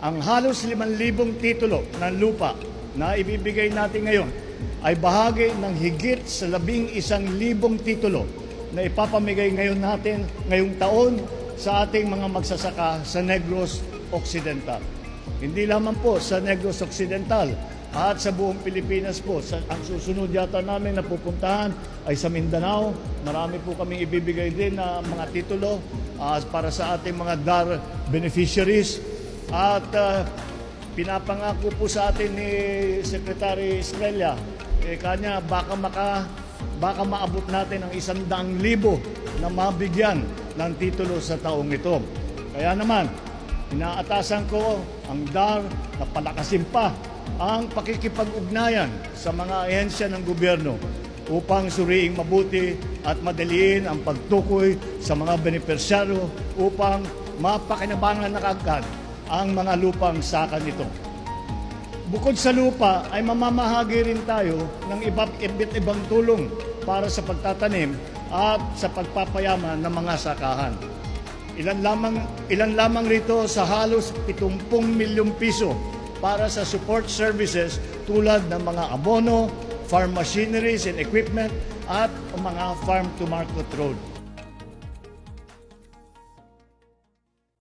Ang halos 5,000 titulo ng lupa na ibibigay natin ngayon ay bahagi ng higit sa labing isang libong titulo na ipapamigay ngayon natin ngayong taon sa ating mga magsasaka sa Negros Occidental. Hindi lamang po sa Negros Occidental at sa buong Pilipinas po. Sa, ang susunod yata namin na pupuntahan ay sa Mindanao. Marami po kami ibibigay din na mga titulo ah, para sa ating mga DAR beneficiaries. At ah, pinapangako po sa atin ni Secretary Estrella, eh, kanya baka maka baka maabot natin ang isang daang libo na mabigyan ng titulo sa taong ito. Kaya naman, inaatasan ko ang DAR na palakasin pa ang pakikipag-ugnayan sa mga ahensya ng gobyerno upang suriing mabuti at madaliin ang pagtukoy sa mga benepisyaryo upang mapakinabangan na kagad ang mga lupang sakan nito. Bukod sa lupa ay mamamahagi rin tayo ng iba't ibang tulong para sa pagtatanim at sa pagpapayaman ng mga sakahan. Ilan lamang ilan lamang rito sa halos 70 milyong piso para sa support services tulad ng mga abono, farm machineries and equipment at mga farm to market road.